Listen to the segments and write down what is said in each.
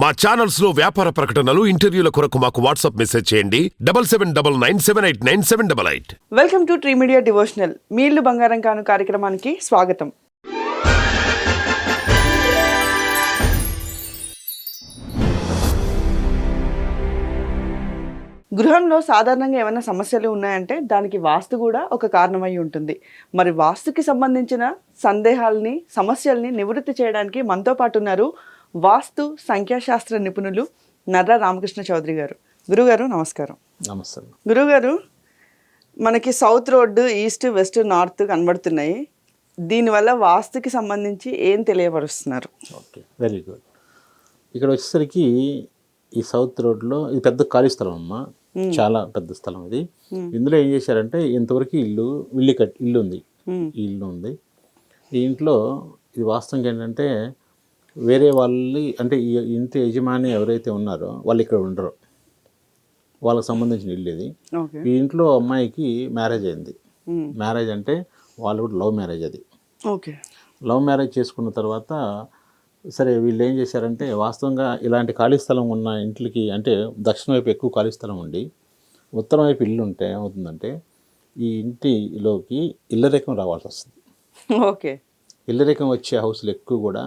మా ఛానల్స్లో వ్యాపార ప్రకటనలు ఇంటర్వ్యూల కొరకు మాకు వాట్సాప్ మెసేజ్ చేయండి. Double seven double nine seven eight nine seven double eight. Welcome to tree media devotional. మీళ్ళు బంగారం కాను కార్యక్రమానికి స్వాగతం. గృహంలో సాధారణంగా ఏమైనా సమస్యలు ఉన్నాయంటే దానికి వాస్తు కూడా ఒక కారణమై ఉంటుంది. మరి వాస్తుకి సంబంధించిన సందేహాలని సమస్యల్ని నివృత్తి చేయడానికి మనతో పాటు ఉన్నారు వాస్తు సంఖ్యాశాస్త్ర నిపుణులు నర్ర రామకృష్ణ చౌదరి గారు. గురుగారు నమస్కారం. నమస్తే. గురుగారు మనకి south road east west north కనబడుతున్నాయి. దీనివల్ల వాస్తుకి సంబంధించి ఏం తెలియపరుస్తున్నారు? Okay very good. ఇక్కడ వచ్చేసరికి ఈ సౌత్ రోడ్లో ఇది పెద్ద ఖాళీ స్థలం అమ్మ. చాలా పెద్ద స్థలం ఇది. ఇందులో ఏం చేశారంటే ఇంతవరకు ఇల్లు ఇల్లు కట్ ఇల్లు ఉంది ఇల్లు ఉంది ఈ ఇంట్లో ఇది వాస్తవంగా ఏంటంటే వేరే వాళ్ళని అంటే ఇంటి యజమాని ఎవరైతే ఉన్నారో వాళ్ళు ఇక్కడ ఉండరు. వాళ్ళకి సంబంధించిన ఇల్లు ఇది. ఈ ఇంట్లో అమ్మాయికి మ్యారేజ్ అయింది. మ్యారేజ్ అంటే వాళ్ళు కూడా లవ్ మ్యారేజ్ అది. ఓకే. లవ్ మ్యారేజ్ చేసుకున్న తర్వాత సరే వీళ్ళు ఏం చేశారంటే వాస్తవంగా ఇలాంటి ఖాళీ స్థలం ఉన్న ఇంట్లకి అంటే దక్షిణ వైపు ఎక్కువ ఖాళీ స్థలం ఉండి ఉత్తరం వైపు ఇల్లు ఉంటే ఏమవుతుందంటే ఈ ఇంటిలోకి ఇల్లరేఖం రావాల్సి వస్తుంది. ఓకే. ఇల్లరేఖం వచ్చే హౌస్లు ఎక్కువ కూడా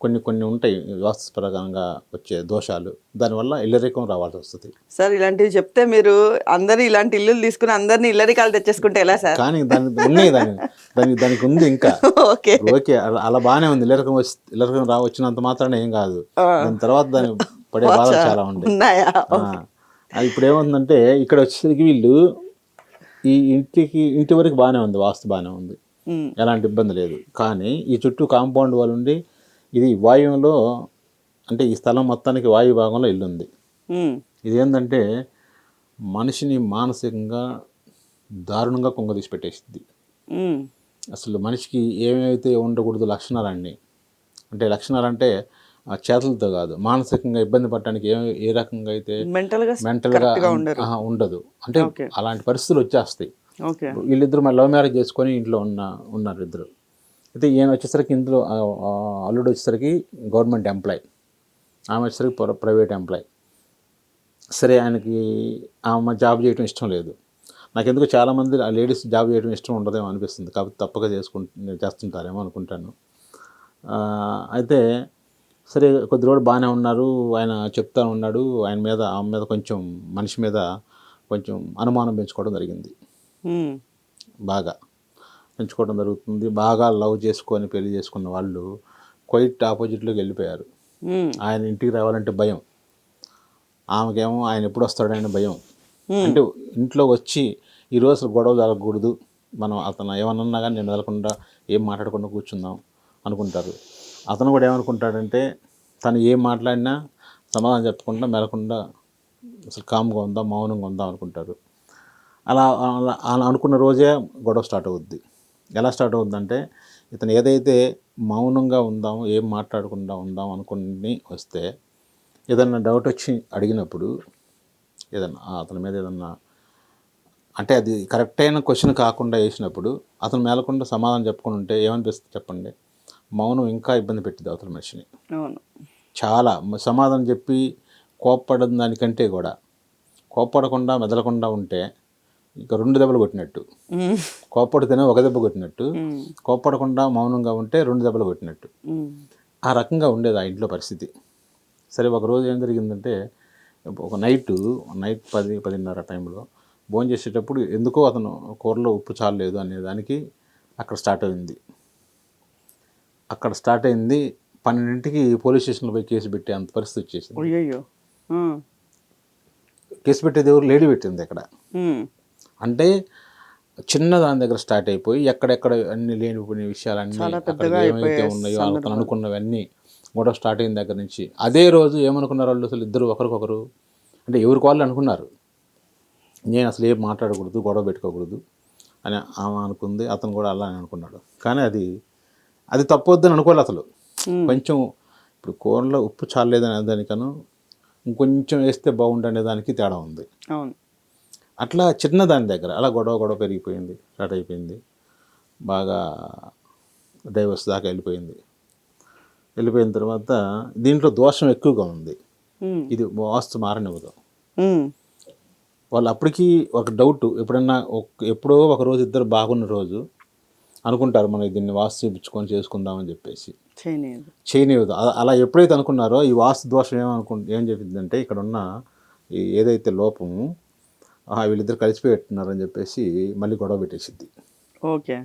కొన్ని కొన్ని ఉంటాయి వాస్తుపరంగా వచ్చే దోషాలు. దానివల్ల ఇల్లరేఖం రావాల్సి వస్తుంది. సార్ ఇలాంటివి చెప్తే మీరు అందరు ఇలాంటి ఇల్లులు తీసుకుని అందరిని ఇల్లరికాలు తెచ్చేసుకుంటే ఎలా సార్? కానీ దాని ఉన్నాయి దాని దానికి దానికి ఉంది ఇంకా. ఓకే. ఓకే అలా- బాగానే ఉంది. ఇల్లరకం వచ్చి ఇల్లరకం రా వచ్చినంత మాత్రాన ఏం కాదు. దాని తర్వాత దాని పడే బాధలు చాలా ఆ, అది ఇప్పుడు ఏముందంటే ఇక్కడ వచ్చేసరికి వీళ్ళు ఈ ఇంటికి ఇంటి వరకు బాగానే ఉంది వాస్తు బాగానే ఉంది. ఎలాంటి ఇబ్బంది లేదు. కానీ ఈ చుట్టూ కాంపౌండ్ వాళ్ళు ఉండి ఇది వాయువులో అంటే ఈ స్థలం మొత్తానికి వాయు భాగంలో ఇల్లు ఉంది మ్మ్. ఇదేంటంటే మనిషిని మానసికంగా దారుణంగా కుంగదీసి పెట్టేసింది. అసలు మనిషికి ఏమైతే ఉండకూడదు లక్షణాలన్నీ అంటే లక్షణాలు అంటే ఆ చేతులతో కాదు మానసికంగా ఇబ్బంది పడటానికి ఏ ఏ రకంగా అయితే మెంటల్గా కరెక్ట్గా ఉండరు. ఉండదు. అంటే. అలాంటి పరిస్థితులు వచ్చేస్తాయి. వీళ్ళిద్దరు మరి లవ్ మ్యారేజ్ చేసుకొని ఇంట్లో ఉన్న ఉన్నారు ఇద్దరు. అయితే ఈయన వచ్చేసరికి ఇందులో అల్లుడు వచ్చేసరికి గవర్నమెంట్ ఎంప్లాయ్. ఆమె వచ్చేసరికి ప్ర- ప్రైవేట్ ఎంప్లాయ్. సరే ఆయనకి ఆమె జాబ్ చేయడం ఇష్టం లేదు. నాకు ఎందుకు చాలామంది ఆ లేడీస్ జాబ్ చేయడం ఇష్టం ఉండదేమో అనిపిస్తుంది. కాబట్టి తప్పక చేసుకుంటు చేస్తుంటారేమో అనుకుంటాను. అయితే సరే కొద్ది రోజులు బాగానే ఉన్నారు. ఆయన చెప్తా ఉన్నాడు. ఆయన మీద ఆమె మీద కొంచెం మనిషి మీద కొంచెం అనుమానం పెంచుకోవడం జరిగింది. బాగా. పెంచుకోవడం జరుగుతుంది. బాగా లవ్ చేసుకొని పెళ్ళి చేసుకున్న వాళ్ళు క్వైట్ ఆపోజిట్లోకి వెళ్ళిపోయారు. ఆయన ఇంటికి రావాలంటే భయం. ఆమెకేమో ఆయన ఎప్పుడు వస్తాడని భయం. అంటే ఇంట్లో వచ్చి ఈ రోజు గొడవ జరగకూడదు. మనం అతను ఏమన్నా కానీ నేను వెళ్ళకుండా ఏం మాట్లాడకుండా కూర్చుందాం అనుకుంటారు. అతను కూడా ఏమనుకుంటాడంటే తను ఏం మాట్లాడినా సమాధానం చెప్పకుండా మెలకుండా అసలు కామ్గా ఉందాం మౌనంగా ఉందాం అనుకుంటారు. అలా అలా అలా అనుకున్న రోజే గొడవ స్టార్ట్ అవుద్ది. ఎలా స్టార్ట్ అవుద్దంటే ఇతను ఏదైతే మౌనంగా ఉందాం ఏం మాట్లాడకుండా ఉందాం అనుకుని వస్తే ఏదన్నా డౌట్ వచ్చి అడిగినప్పుడు ఏదన్నా అతని మీద ఏదన్నా అంటే అది కరెక్ట్ అయిన క్వశ్చన్ కాకుండా వేసినప్పుడు అతను మేలకుండా సమాధానం చెప్పుకుని ఉంటే ఏమనిపిస్తుంది చెప్పండి? మౌనం ఇంకా ఇబ్బంది పెట్టింది అవతల మనిషిని. చాలా సమాధానం చెప్పి కోప్పడడం దానికంటే కూడా కోప్పడకుండా మెదలకుండా ఉంటే ఇక రెండు దెబ్బలు కొట్టినట్టు. కోప్పడితేనే ఒక దెబ్బ కొట్టినట్టు. కోప్పడకుండా మౌనంగా ఉంటే రెండు దెబ్బలు కొట్టినట్టు. ఆ రకంగా ఉండేది ఆ ఇంట్లో పరిస్థితి సరే ఒక రోజు ఏం జరిగిందంటే ఒక నైట్ నైట్ పది పదిన్నర టైంలో భోజనం చేసేటప్పుడు ఎందుకో అతను కూరలో ఉప్పు చాలలేదు అనే దానికి అక్కడ స్టార్ట్ అయింది అక్కడ స్టార్ట్ అయింది పన్నెండింటికి పోలీస్ స్టేషన్లో పోయి కేసు పెట్టే అంత పరిస్థితి వచ్చేసింది. కేసు పెట్టేది ఎవరు లేడీ పెట్టింది అక్కడ. అంటే చిన్న దాని దగ్గర స్టార్ట్ అయిపోయి ఎక్కడెక్కడ అన్ని లేనిపోయిన విషయాలన్నీ అక్కడ ఏమైతే ఉన్నాయో అతను అనుకున్నవన్నీ గొడవ స్టార్ట్ అయిన దగ్గర నుంచి. అదే రోజు ఏమనుకున్నారు వాళ్ళు అసలు ఇద్దరు ఒకరికొకరు? అంటే ఎవరికి వాళ్ళు అనుకున్నారు? నేను అసలు ఏం మాట్లాడకూడదు గొడవ పెట్టుకోకూడదు అని ఆమె అనుకుంది అతను కూడా అలా అనుకున్నాడు. కానీ అది అది తప్పొద్దని అనుకోవాలి అసలు. కొంచెం ఇప్పుడు కూరలో ఉప్పు చాలేదనే దానికను ఇంకొంచెం వేస్తే బాగుండనే దానికి తేడా ఉంది. అవును. అట్లా చిన్న దాని దగ్గర అలా గొడవ గొడవ పెరిగిపోయింది స్టార్ట్ అయిపోయింది. బాగా డైవర్స్ దాకా వెళ్ళిపోయింది. వెళ్ళిపోయిన తర్వాత దీంట్లో దోషం ఎక్కువగా ఉంది. ఇది వాస్తు మారనివ్వదు. వాళ్ళు అప్పటికి ఒక డౌట్ ఎప్పుడన్నా ఎప్పుడో ఒక రోజు ఇద్దరు బాగున్న రోజు అనుకుంటారు మనం దీన్ని వాస్తు చూపించుకొని చేసుకుందామని చెప్పేసి. చేయనివ్వదు. అలా ఎప్పుడైతే అనుకున్నారో ఈ వాస్తు దోషం ఏమనుకు ఏం చెప్పిందంటే ఇక్కడ ఉన్న ఈ ఏదైతే లోపము వీళ్ళిద్దరు కలిసిపోయి పెట్టున్నారని చెప్పేసి మళ్ళీ గొడవ పెట్టేసిద్ది. ఓకే.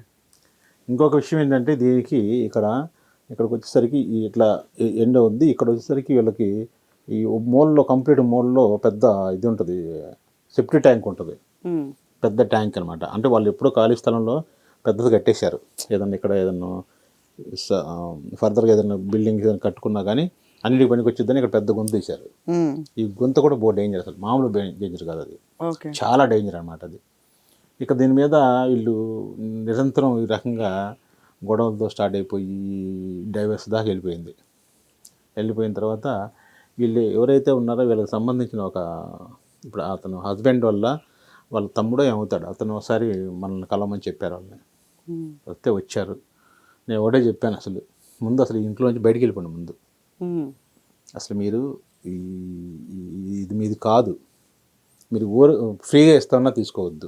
ఇంకొక విషయం ఏంటంటే దీనికి ఇక్కడ ఇక్కడికి వచ్చేసరికి ఇట్లా ఎండ ఉంది. ఇక్కడ వచ్చేసరికి వీళ్ళకి ఈ మూలలో కంప్లీట్ మూలలో పెద్ద ఇది ఉంటుంది. సెప్టీ ట్యాంక్ ఉంటుంది. పెద్ద ట్యాంక్ అనమాట అంటే వాళ్ళు ఎప్పుడో ఖాళీ స్థలంలో పెద్దది కట్టేశారు. ఏదన్నా ఇక్కడ ఏదన్నా ఫర్దర్గా ఏదైనా బిల్డింగ్ ఏదైనా కట్టుకున్నా కానీ అన్నిటికి పనికి వచ్చిద్దని ఇక్కడ పెద్ద గొంతు తీశారు. ఈ గొంతు కూడా బో డేంజర్ అసలు మామూలు డేంజర్ కాదు అది. చాలా డేంజర్ అనమాట అది. ఇక దీని మీద వీళ్ళు నిరంతరం ఈ రకంగా గొడవలతో స్టార్ట్ అయిపోయి డైవర్స్ దాకా వెళ్ళిపోయింది. వెళ్ళిపోయిన తర్వాత వీళ్ళు ఎవరైతే ఉన్నారో వీళ్ళకి సంబంధించిన ఒక ఇప్పుడు అతను హస్బెండ్ వల్ల వాళ్ళ తమ్ముడో ఏమవుతాడు అతను ఒకసారి మనల్ని కలవమని చెప్పారు వాళ్ళని. వస్తే వచ్చారు. నేను ఒకటే చెప్పాను అసలు ముందు అసలు ఇంట్లో నుంచి బయటికి వెళ్ళిపోండి ముందు. అసలు మీరు ఇది మీది కాదు. మీరు ఊరు ఫ్రీగా ఇస్తామన్నా తీసుకోవద్దు.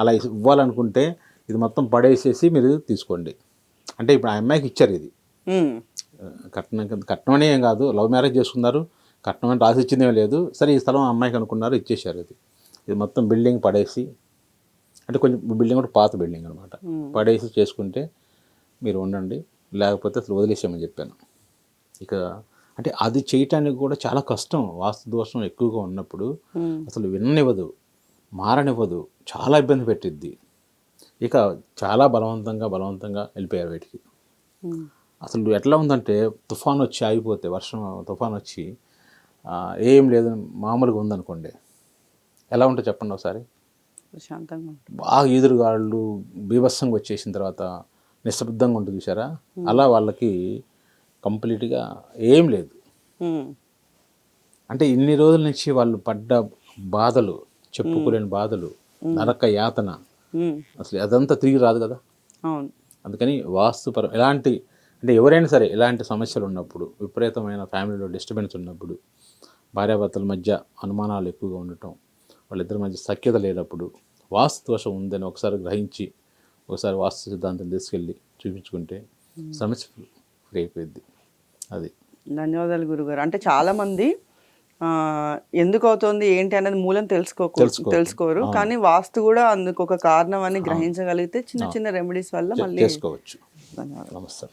అలా ఇవ్వాలనుకుంటే ఇది మొత్తం పడేసేసి మీరు తీసుకోండి. అంటే ఇప్పుడు ఆ అమ్మాయికి ఇచ్చారు ఇది. కట్నం కట్నం అనే ఏం కాదు. లవ్ మ్యారేజ్ చేసుకున్నారు. కట్నం అంటే రాసి ఇచ్చిందేం లేదు. సరే ఈ స్థలం అమ్మాయికి అనుకున్నారు ఇచ్చేశారు ఇది ఇది మొత్తం బిల్డింగ్ పడేసి అంటే కొంచెం బిల్డింగ్ కూడా పాత బిల్డింగ్ అనమాట పడేసి చేసుకుంటే మీరు ఉండండి. లేకపోతే అసలు వదిలేసామని చెప్పాను. ఇక అంటే అది చేయటానికి కూడా చాలా కష్టం. వాస్తు దోషం ఎక్కువగా ఉన్నప్పుడు అసలు విననివ్వదు మారనివ్వదు చాలా ఇబ్బంది పెట్టిద్ది. ఇక చాలా బలవంతంగా బలవంతంగా వెళ్ళిపోయారు వీటికి అసలు ఎట్లా ఉందంటే తుఫాన్ వచ్చి ఆగిపోతే వర్షం తుఫాన్ వచ్చి ఏం లేదు మామూలుగా ఉందనుకోండి. ఎలా ఉంటుంది చెప్పండి ఒకసారి? ప్రశాంతంగా. బాగా ఈదురుగాళ్ళు బీభత్సంగా వచ్చేసిన తర్వాత నిశ్శబ్దంగా ఉంటుంది చూసారా అలా వాళ్ళకి కంప్లీట్గా ఏం లేదు. అంటే ఇన్ని రోజుల నుంచి వాళ్ళు పడ్డ బాధలు చెప్పుకోలేని బాధలు నరక యాతన అసలు అదంతా తిరిగి రాదు కదా? అందుకని వాస్తుపరం ఎలాంటి అంటే ఎవరైనా సరే ఎలాంటి సమస్యలు ఉన్నప్పుడు విపరీతమైన ఫ్యామిలీలో డిస్టర్బెన్స్ ఉన్నప్పుడు భార్యాభర్తల మధ్య అనుమానాలు ఎక్కువగా ఉండటం వాళ్ళిద్దరి మధ్య సఖ్యత లేనప్పుడు వాస్తు దోషం ఉందని ఒకసారి గ్రహించి ఒకసారి వాస్తు సిద్ధాంతం తీసుకెళ్ళి చూపించుకుంటే సమస్య ఫ్రీ అయిపోయింది అది. ధన్యవాదాలు గురుగారు. అంటే చాలా మంది ఆ, ఎందుకు అవుతుంది ఏంటి అనేది మూలం తెలుసుకో తెలుసుకోరు. తెలుసుకోరు కానీ వాస్తు కూడా అందుకు ఒక కారణం అని గ్రహించగలిగితే చిన్న చిన్న రెమెడీస్ వల్ల మళ్ళీ చేసుకోవచ్చు. ధన్యవాదాలు. నమస్తే.